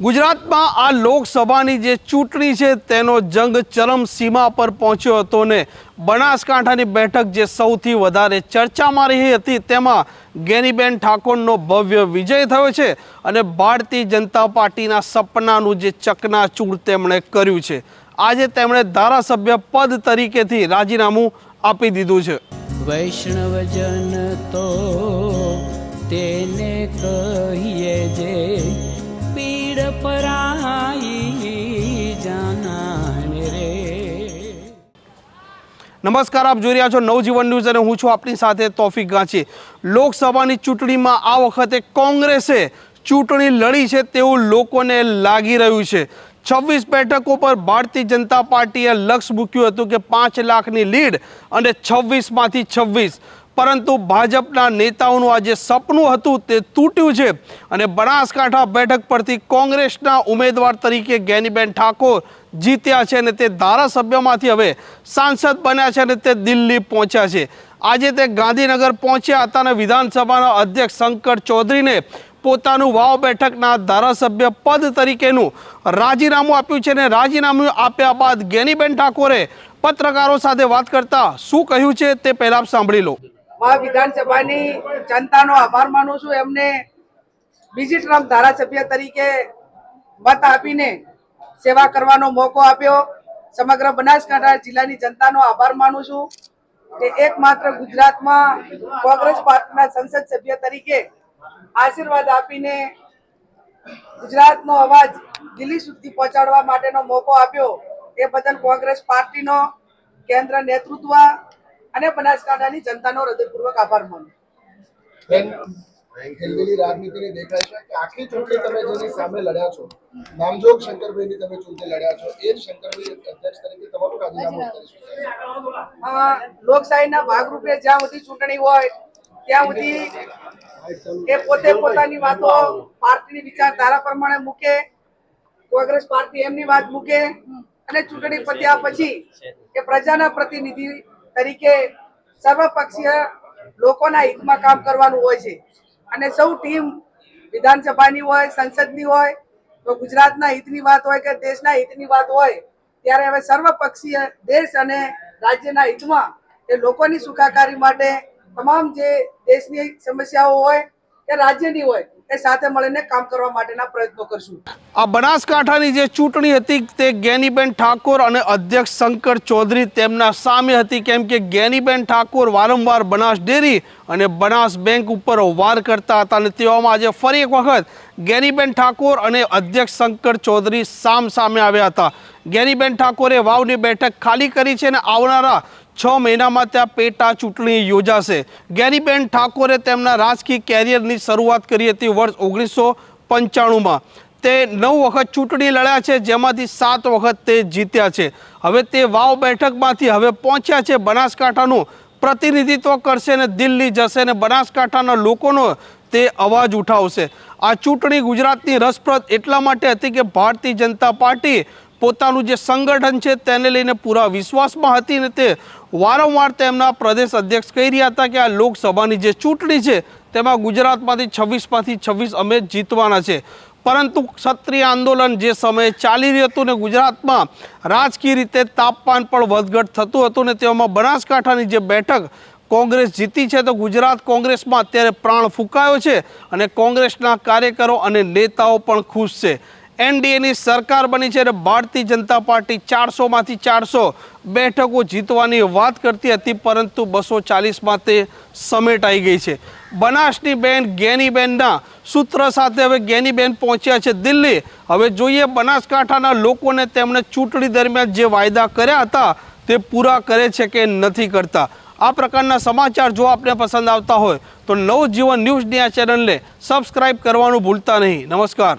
ગુજરાતમાં આ લોકસભાની જે ચૂંટણી છે, તેનો જંગ ચરમ સીમા પર પહોંચ્યો હતો ને બનાસકાંઠાની બેઠક જે સૌથી વધારે ચર્ચામાં રહી હતી, તેમાં ગેનીબેન ઠાકોરનો ભવ્ય વિજય થયો છે અને ભારતીય જનતા પાર્ટીના સપનાનું જે ચકનાચૂર તેમણે કર્યું છે. આજે તેમણે ધારાસભ્ય પદ તરીકેથી રાજીનામું આપી દીધું છે. વૈષ્ણવજન તો નમસ્કાર, આપ જોઈ રહ્યા છો નવજીવન ન્યૂઝ અને હું છું આપની સાથે તોફિક ગાંચી. લોકસભાની ચૂંટણીમાં આ વખતે કોંગ્રેસે ચૂંટણી લડી છે તેવું લોકોને લાગી રહ્યું છે. છવ્વીસ બેઠકો પર ભારતીય જનતા પાર્ટીએ લક્ષ્ય મૂક્યું હતું કે પાંચ લાખની લીડ અને છવ્વીસમાંથી છવ્વીસ. પરંતુ ભાજપના નેતાઓનું આ જે સપનું હતું તે તૂટ્યું છે અને બનાસકાંઠા બેઠક પરથી કોંગ્રેસના ઉમેદવાર તરીકે ગેનીબેન ઠાકોર જીત્યા છે અને તે ધારાસભ્યમાંથી હવે સાંસદ બન્યા છે અને તે દિલ્હી પહોંચ્યા છે. આજે તે ગાંધીનગર પહોંચ્યા હતા અને વિધાનસભાના અધ્યક્ષ શંકર ચૌધરીને પોતાનું વાવ બેઠકના ધારાસભ્ય પદ તરીકેનું રાજીનામું આપ્યું છે અને રાજીનામું આપ્યા બાદ ગેનીબેન ઠાકોરે પત્રકારો સાથે વાત કરતા શું કહ્યું છે તે પહેલા સાંભળી લો. મા વિધાનસભાની જનતાનો આભાર માનું છું. એમને બીજી ટર્મ ધારાસભ્ય તરીકે મત આપીને સેવા કરવાનો મોકો આપ્યો. સમગ્ર બનાસકાંઠા જિલ્લાની જનતાનો આભાર માનું છું કે એકમાત્ર ગુજરાતમાં કોંગ્રેસ પાર્ટીના સંસદ સભ્ય તરીકે આશીર્વાદ આપીને ગુજરાતનો અવાજ દિલ્હી સુધી પહોંચાડવા માટેનો મોકો આપ્યો. એ બદલ કોંગ્રેસ પાર્ટીનો કેન્દ્ર નેતૃત્વ અને બનાસકાંઠાની જનતાનો હૃદયપૂર્વક આભાર માનું. બેન ખેલદિલી દેખાય છે કે આખી ચૂંટણી તમે જેની સામે લડ્યા છો નામજોગ શંકરભાઈની તમે ચૂંટણી લડ્યા છો એ જ શંકરભાઈ અધ્યક્ષ તરીકે તમારું રાજીનામું લોકશાહીના ભાગરૂપે જ્યાં સુધી ચૂંટણી હોય ત્યાં સુધી એ પોતે પોતાની વાતો પાર્ટીની વિચારધારા પ્રમાણે મૂકે કોંગ્રેસ પાર્ટી એમની વાત મૂકે અને ચૂંટણી પત્યા પછી એ પ્રજાના પ્રતિનિધિ તરીકે સર્વપક્ષીય લોકોના હિતમાં કામ કરવાનું હોય છે. અને સૌ ટીમ વિધાનસભાની હોય, સંસદની હોય, તો ગુજરાતના હિતની વાત હોય કે દેશના હિતની વાત હોય, ત્યારે હવે સર્વપક્ષીય દેશ અને રાજ્યના હિતમાં એ લોકોની સુખાકારી માટે તમામ જે દેશની સમસ્યાઓ હોય કે રાજ્યની હોય એ સાથે મળીને કામ કરવા માટેના પ્રયત્નો કરશું. આ બનાસકાંઠાની જે ચૂંટણી હતી તે ગેનીબેન ઠાકોર અને અધ્યક્ષ શંકર ચૌધરી તેમના સામે હતી, કેમ કે ગેનીબેન ઠાકોર વારંવાર બનાસ ડેરી અને બનાસ બેંક ઉપર વાર કરતા હતા અને તેવામાં આજે ફરી એક વખત ગેનીબેન ઠાકોર અને અધ્યક્ષ શંકર ચૌધરી સામ સામે આવ્યા હતા. જ્ઞાનીબેન ઠાકોરે વાવની બેઠક ખાલી કરી છે અને આવનારા છ મહિનામાં ત્યાં પેટા ચૂંટણી યોજાશે. ગેરીબેન ઠાકોરે તેમના રાજકીય કેરિયરની શરૂઆત કરી હતી વર્ષ ઓગણીસો પંચાણુંમાં. તે નવ વખત ચૂંટણી લડ્યા છે, જેમાંથી સાત વખત તે જીત્યા છે. હવે તે વાવ બેઠકમાંથી હવે પહોંચ્યા છે બનાસકાંઠાનું. પ્રતિનિધિત્વ કરશે ને દિલ્હી જશે ને બનાસકાંઠાના લોકોનો તે અવાજ ઉઠાવશે. આ ચૂંટણી ગુજરાતની રસપ્રદ એટલા માટે હતી કે ભારતીય જનતા પાર્ટી પોતાનું જે સંગઠન છે તેને લઈને પૂરા વિશ્વાસમાં હતી ને તે વારંવાર તેમના પ્રદેશ અધ્યક્ષ કહી રહ્યા હતા કે આ લોકસભાની જે ચૂંટણી છે તેમાં ગુજરાતમાંથી છવ્વીસમાંથી છવ્વીસ અમે જીતવાના છે. પરંતુ ક્ષત્રિય આંદોલન જે સમયે ચાલી રહ્યું હતું ને ગુજરાતમાં રાજકીય રીતે તાપમાન પણ વધઘટ થતું હતું ને તેમાં બનાસકાંઠાની જે બેઠક કોંગ્રેસ જીતી છે તો ગુજરાત કોંગ્રેસમાં અત્યારે પ્રાણ ફૂંકાયો છે અને કોંગ્રેસના કાર્યકરો અને નેતાઓ પણ ખુશ છે. એનડીએની સરકાર બની છે અને ભારતીય જનતા પાર્ટી ચારસોમાંથી ચારસો બેઠકો જીતવાની વાત કરતી હતી, પરંતુ બસો ચાલીસમાં તે સમેટાઈ ગઈ છે. બનાસની બેન ગેનીબેનના સૂત્ર સાથે હવે ગેનીબેન પહોંચ્યા છે દિલ્હી. હવે જોઈએ બનાસકાંઠાના લોકોને તેમણે ચૂંટણી દરમિયાન જે વાયદા કર્યા હતા, તે પૂરા કરે છે કે નથી કરતા. આ પ્રકારના સમાચાર જો આપને પસંદ આવતા હોય, તો નવજીવન ન્યૂઝની આ ચેનલને સબસ્ક્રાઈબ કરવાનું ભૂલતા નહીં. નમસ્કાર.